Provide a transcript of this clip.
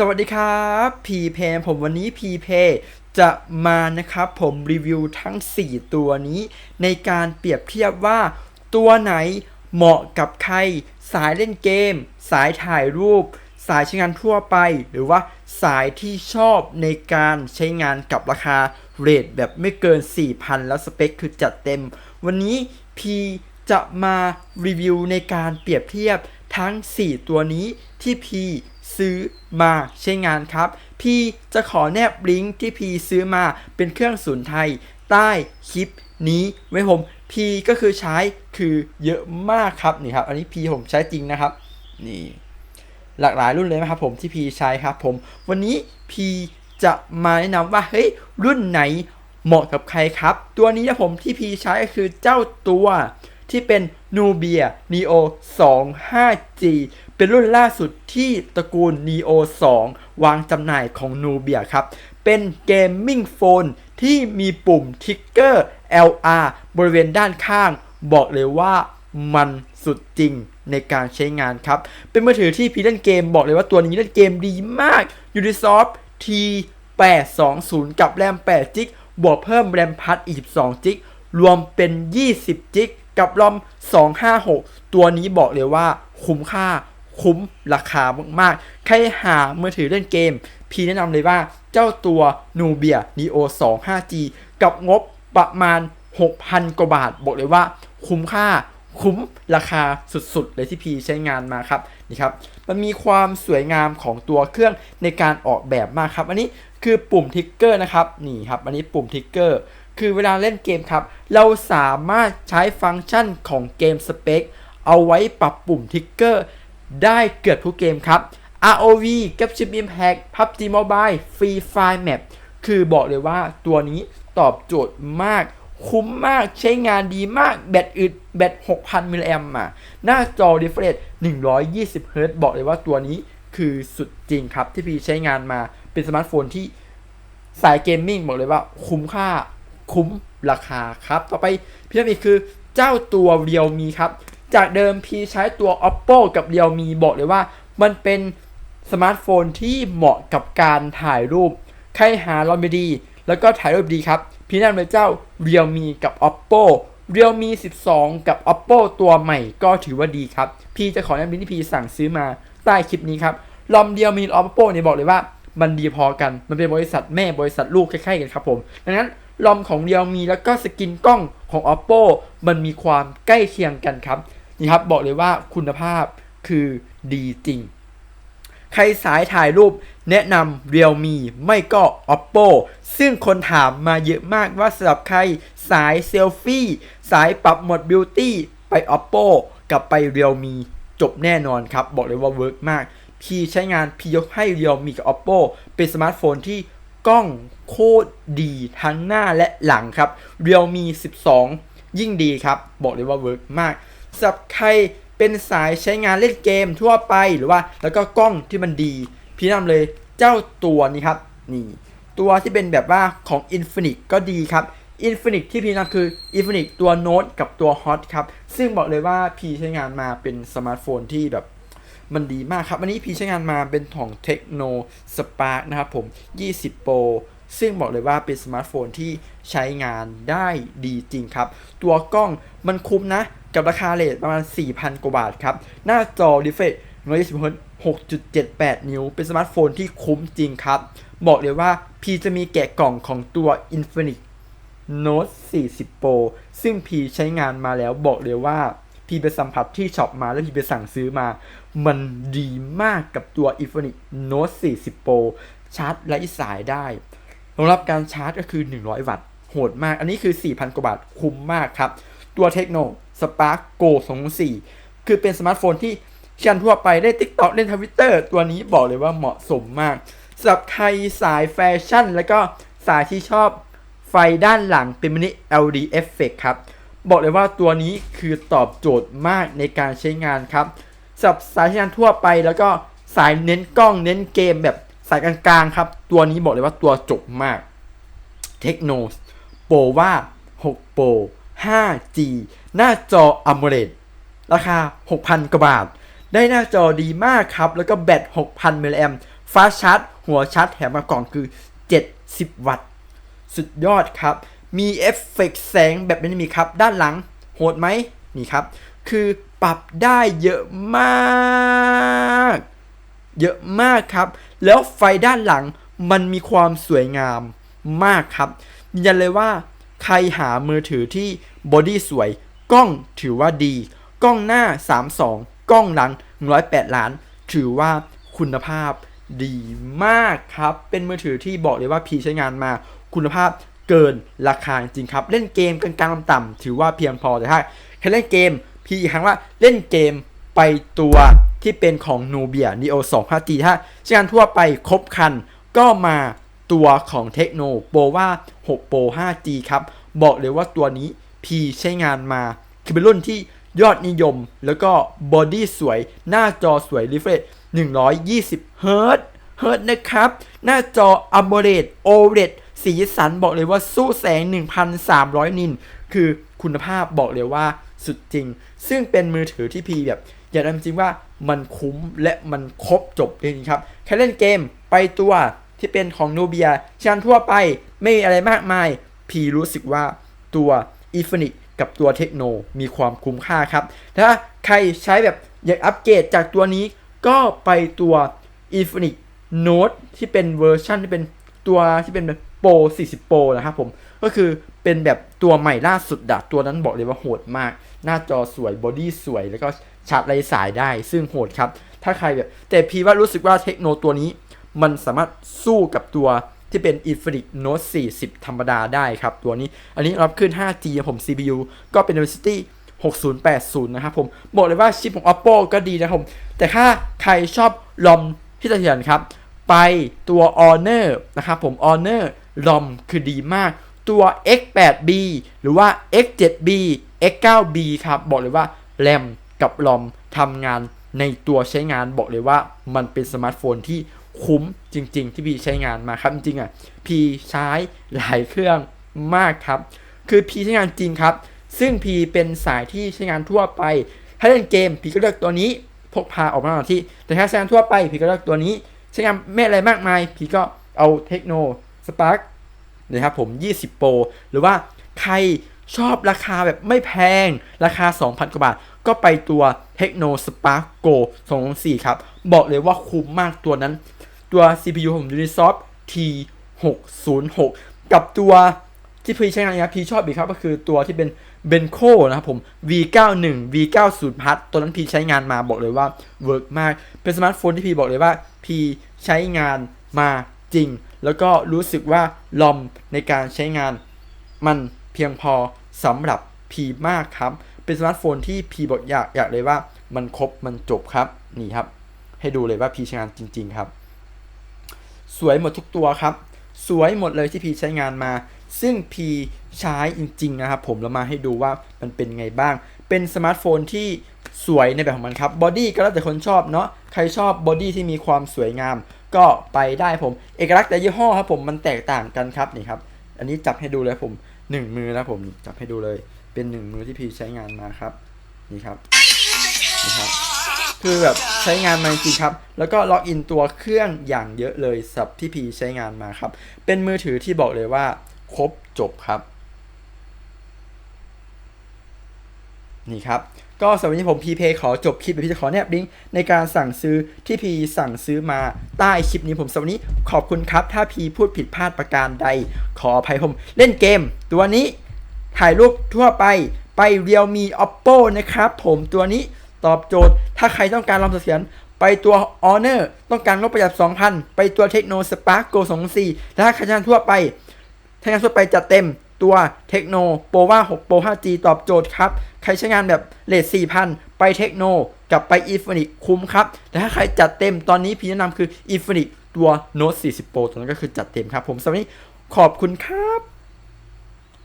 สวัสดีครับพีเพผมวันนี้พีเพจะมานะครับผมรีวิวทั้ง 4 ตัวนี้ ในการเปรียบเทียบว่าตัวไหนเหมาะกับใคร สายเล่นเกม สายถ่ายรูป สายใช้งานทั่วไป หรือว่าสายที่ชอบในการใช้งานกับราคาเรทแบบไม่เกิน 4,000 แล้วสเปคคือจัดเต็ม วันนี้พีจะมารีวิวในการเปรียบเทียบทั้ง 4 ตัวนี้ที่พี ซื้อมาใช้งานครับ พี่จะขอแนบลิงก์ที่พี่ซื้อมาเป็นเครื่องศูนย์ไทย ใต้คลิปนี้ไว้ผม พี่ก็คือใช้คือเยอะมากครับนี่ครับ อันนี้พี่ผมใช้จริงนะครับ นี่ หลากหลายรุ่นเลยนะครับผมที่พีใช้ครับผม วันนี้พีจะมาแนะนำว่าเฮ้ยรุ่นไหนเหมาะกับใครครับ ตัวนี้นะผมที่พีใช้ก็คือเจ้าตัวที่เป็น Nubia Neo 25G เป็นรุ่นล่าสุดที่ตระกูล Neo 2 วางจำหน่ายของ Nubia ครับ เป็นเกมมิ่งโฟนที่มีปุ่มทิกเกอร์ LR บริเวณด้านข้าง บอกเลยว่ามันสุดจริงในการใช้งานครับ เป็นมือถือที่พีเล่นเกมบอกเลยว่าตัวนี้เล่นเกมดีมาก Ubisoft T820 กับแรม8จิกบวกเพิ่มแรมพัดอีก2จิกรวมเป็น 20จิก กับรอม 256 ตัวนี้บอกเลยว่าคุ้มค่าคุ้มราคามากๆ ใครหามือถือเล่นเกม พี่แนะนำเลยว่าเจ้าตัว Nubia Neo 2 5G กับงบประมาณ 6,000 กว่าบาท บอกเลยว่าคุ้มค่าคุ้มราคาสุดๆ เลยที่พีใช้งานมาครับนี่ครับ มันมีความสวยงามของตัวเครื่องในการออกแบบมากครับ อันนี้คือปุ่มทิกเกอร์นะครับนี่ครับ อันนี้ปุ่มทิกเกอร์ คือเวลาเล่นเกมครับ เราสามารถใช้ฟังก์ชันของเกมสเปคเอาไว้ปรับปุ่มทิกเกอร์ได้เกือบทุกเกมครับ ROV Genshin Impact PUBG Mobile Free Fire Map คือบอกเลยว่าตัวนี้ตอบโจทย์มาก คุ้มมากใช้งานดีมาก แบตอึดแบต 6,000 มิลลิแอมอะหน้าจอ refresh 120 Hz บอกเลยว่าตัวนี้คือสุดจริงครับที่พี่ใช้งานมาเป็นสมาร์ทโฟนที่สายเกมมิ่งบอกเลยว่าคุ้มค่า คุ้มราคาครับ ต่อไปพี่น้ำอีกคือเจ้าตัว Realme ครับ จากเดิมพี่ใช้ตัว Oppo กับ Realme บอกเลยว่า มันเป็นสมาร์ทโฟนที่เหมาะกับการถ่ายรูป ใครหาลอมดี แล้วก็ถ่ายรูปดีครับ พี่นั่นเลยเจ้า Realme กับ Oppo Realme 12 กับ Oppo ตัวใหม่ก็ถือว่าดีครับ พี่จะขอแนะนำที่พี่สั่งซื้อมาใต้คลิปนี้ครับลอม Realme Oppo เนี่ยบอกเลยว่ามันดีพอกัน มันเป็นบริษัทแม่บริษัทลูกคล้ายๆกันครับผม ดังนั้น ลอมของ Realme แล้วก็สกินกล้องของ Oppo มันมีความใกล้เคียงกันครับนี่ครับบอกเลยว่าคุณภาพคือดีจริง ใครสายถ่ายรูปแนะนำ Realme ไม่ก็ Oppo ซึ่งคนถามมาเยอะมากว่าสำหรับใครสายเซลฟี่ สายปรับโหมด Beauty ไป Oppo กับไป Realme จบแน่นอนครับ บอกเลยว่าเวิร์กมาก พี่ใช้งานพี่ยกให้ Realme กับ Oppo เป็นสมาร์ทโฟนที่ กล้องโคตรดีทั้งหน้าและหลังครับ Realme 12 ยิ่งดีครับ บอกเลยว่าเวิร์กมากสำหรับใครเป็นสายใช้งานเล่นเกมทั่วไปหรือว่า แล้วก็กล้องที่มันดี พี่นะนำเลยเจ้าตัวนี้ครับ นี่ ตัวที่เป็นแบบว่าของ Infinix ก็ดีครับ Infinix ที่พี่นะนำคือ Infinix ตัว Note กับตัว Hot ครับ ซึ่งบอกเลยว่าพี่ใช้งานมาเป็นสมาร์ทโฟนที่แบบ มันดีมากครับ อันนี้พีใช้งานมาเป็นของ Techno Spark นะครับผม 20 Pro ซึ่งบอกเลยว่าเป็นสมาร์ทโฟนที่ใช้งานได้ดีจริงครับ ตัวกล้องมันคุ้มนะ กับราคาเลทประมาณ 4,000 กว่าบาทครับ หน้าจอ refresh 120 Hz 6.78 นิ้ว เป็นสมาร์ทโฟนที่คุ้มจริงครับ บอกเลยว่าพีจะมีแกะกล่องของตัว Infinix Note 40 Pro ซึ่งพีใช้งานมาแล้วบอกเลยว่า พี่ไปสัมผัสที่ช็อปมาแล้วพี่ไปสั่งซื้อมา มันดีมากกับตัว Infinix Note 40 Pro ชาร์จไร้สายได้รองรับการชาร์จก็คือ 100 วัตต์ โหดมาก อันนี้คือ 4,000 กว่าบาท คุ้มมากครับ ตัวเทคโน Spark Go 24คือเป็นสมาร์ทโฟนที่ใช้ทั่วไปได้ TikTok เล่นทวิตเตอร์ตัวนี้บอกเลยว่าเหมาะสมมากสำหรับใครสายแฟชั่น แล้วก็สายที่ชอบไฟด้านหลังเป็นมินิ LED Effect ครับ บอกเลยว่าตัวนี้คือตอบโจทย์มากในการใช้งานครับสำหรับสายใช้งานทั่วไปแล้วก็สายเน้นกล้องเน้นเกมแบบสายกลางๆครับ ตัวนี้บอกเลยว่าตัวจบมากเทคโนโปรว่า6โปร 5G หน้าจอ AMOLED ราคา 6,000 กว่าบาท ได้หน้าจอดีมากครับ แล้วก็แบต 6,000 มิลลิแอมฟ้าชาร์จ หัวชาร์จแถมมากล่องคือ 70 วัตต์ สุดยอดครับ มีเอฟเฟกต์แสงแบบนี้มีครับ ด้านหลังโหดไหมนี่ครับ คือปรับได้เยอะมาก เยอะมากครับ แล้วไฟด้านหลังมันมีความสวยงามมากครับยันเลยว่า ใครหามือถือที่บอดี้สวย กล้องถือว่าดี กล้องหน้า 32 กล้องหลัง 108 ล้าน ถือว่าคุณภาพดีมากครับ เป็นมือถือที่บอกเลยว่าพีใช้งานมาคุณภาพ เกินราคาจริงครับ เล่นเกมกลางๆต่ำๆถือว่าเพียงพอแต่ถ้าแค่เล่นเกมพี่อีกครั้งว่าเล่นเกมไปตัวที่เป็นของ Nubia Neo 2 5G ถ้าใช้งานทั่วไปครบคัน ก็มาตัวของเทคโนโปว่า6 Pro 5G ครับ บอกเลยว่าตัวนี้พี่ใช้งานมา คือเป็นรุ่นที่ยอดนิยม แล้วก็บอดี้สวย หน้าจอสวย refresh 120 เฮิร์ตเฮิร์ตนะครับ หน้าจอ AMOLED OLED สีสันบอกเลยว่าสู้แสง 1,300 นิน คือคุณภาพบอกเลยว่าสุดจริง ซึ่งเป็นมือถือที่พีแบบ อย่ากนำจริงว่ามันคุ้มและมันครบจบเลยครับ แค่เล่นเกมไปตัวที่เป็นของโนเบียชานทั่วไปไม่มีอะไรมากมาย พีรู้สึกว่าตัว e f i n i x กับตัวเทคโนมีความคุ้มค่าครับ ถ้าใครใช้แบบอยากอัปเกรดจากตัวนี้ก็ไปตัว e f i n i x Note ที่เป็นเวอร์ชันที่เป็นตัวที่เป็นแบบ โปร40 โปรนะครับผม ก็คือเป็นแบบตัวใหม่ล่าสุดดะตัวนั้นบอกเลยว่าโหดมาก หน้าจอสวยบอดี้สวย แล้วก็ชาร์จไร้สายได้ ซึ่งโหดครับ ถ้าใครแบบ แต่พีว่ารู้สึกว่าเทคโนตัวนี้ มันสามารถสู้กับตัวที่เป็น Infinix Note 40 ธรรมดาได้ครับ ตัวนี้ อันนี้รับขึ้น 5G ผม CPU ก็เป็น Dimensity 6080 นะครับผม บอกเลยว่าชิปของ Oppo ก็ดีนะครับผม แต่ถ้าใครชอบลอมที่จะเห็นครับ ไปตัว Honor นะครับผม Honor ลอมคือดีมาก ตัว X8B หรือว่า X7B X9B ครับ บอกเลยว่าแรมกับลอมทำงานในตัวใช้งานบอกเลยว่ามันเป็นสมาร์ทโฟนที่คุ้มจริง ๆ ที่พี่ใช้งานมาครับจริงๆอะพี่ใช้หลายเครื่องมากครับ คือพี่ใช้งานจริงครับ ซึ่งพี่เป็นสายที่ใช้งานทั่วไป ถ้าเล่นเกมพี่ก็เลือกตัวนี้พกพาออกมาหน้าที่ แต่ถ้าใช้งานทั่วไปพี่ก็เลือกตัวนี้ ใช้งานไม่อะไรมากมาย พี่ก็เอาเทคโน สปาร์กนะครับผม 20โปรหรือว่าใครชอบราคาแบบไม่แพงราคา 2,000 กว่าบาท ก็ไปตัว Techno Spark Go 204 ครับ บอกเลยว่าคุ้มมากตัวนั้น ตัว CPU ของ Unisoft T606 กับตัวที่พี่ใช้งานนะครับพี่ชอบอีกครับก็คือตัวที่เป็น Benco นะครับผม V91 V90 Plus ตัวนั้นพี่ใช้งานมาบอกเลยว่าเวิร์กมาก เป็นสมาร์ทโฟนที่พี่บอกเลยว่าพี่ใช้งานมาจริง แล้วก็รู้สึกว่าลอมในการใช้งาน มันเพียงพอสำหรับพีมากครับ เป็นสมาร์ทโฟนที่พีบอกอยากอยากเลยว่ามันครบมันจบครับนี่ครับ ให้ดูเลยว่าพีใช้งานจริง ๆครับ สวยหมดทุกตัวครับ สวยหมดเลยที่พีใช้งานมา ซึ่งพีใช้จริง ๆ นะครับ ผมเรามาให้ดูว่ามันเป็นไงบ้าง เป็นสมาร์ทโฟนที่สวยในแบบของมันครับบอดี้ก็แล้วแต่คนชอบเนาะใครชอบบอดี้ที่มีความสวยงาม ก็ไปได้ผม เอกลักษณ์แต่ยี่ห้อครับผมมันแตกต่างกันครับนี่ครับ อันนี้จับให้ดูเลยผมหนึ่งมือนะผมจับให้ดูเลยเป็นหนึ่งมือที่พีใช้งานมาครับนี่ครับนี่ครับ คือแบบใช้งานมาจริงครับ แล้วก็ล็อกอินตัวเครื่องอย่างเยอะเลยสับที่พีใช้งานมาครับ เป็นมือถือที่บอกเลยว่า ครบจบครับ นี่ครับ ก็สำหรับวันนี้ผมพีเพขอจบคลิปแบบพี่จะขอแนบลิงก์ในการสั่งซื้อที่พีสั่งซื้อมาใต้คลิปนี้ผมสำหรับวันนี้ขอบคุณครับ ถ้าพีพูดผิดพลาดประการใด ขออภัยผมเล่นเกม ตัวนี้ถ่ายรูปทั่วไปไปเรียวมี oppo นะครับ ผมตัวนี้ตอบโจทย์ ถ้าใครต้องการลองเสถียรไปตัว honor ต้องการงบประหยัด 2,000 ไปตัว Techno Spark Go 24และถ้าใครจะทั่วไปถ้างานทั่วไปจัดเต็ม ตัวเทคโนโปรว่า6 Pro 5G ตอบโจทย์ครับ ใครใช้งานแบบเลท4,000 ไปเทคโนกับไป i n f i n i x คุ้มครับ แต่ถ้าใครจัดเต็มตอนนี้พี่แนะนำคือ i n f i n i x ตัว Note 40 Pro ตัวนั้นก็คือจัดเต็มครับ ผมสำหรับวันนี้ขอบคุณครับ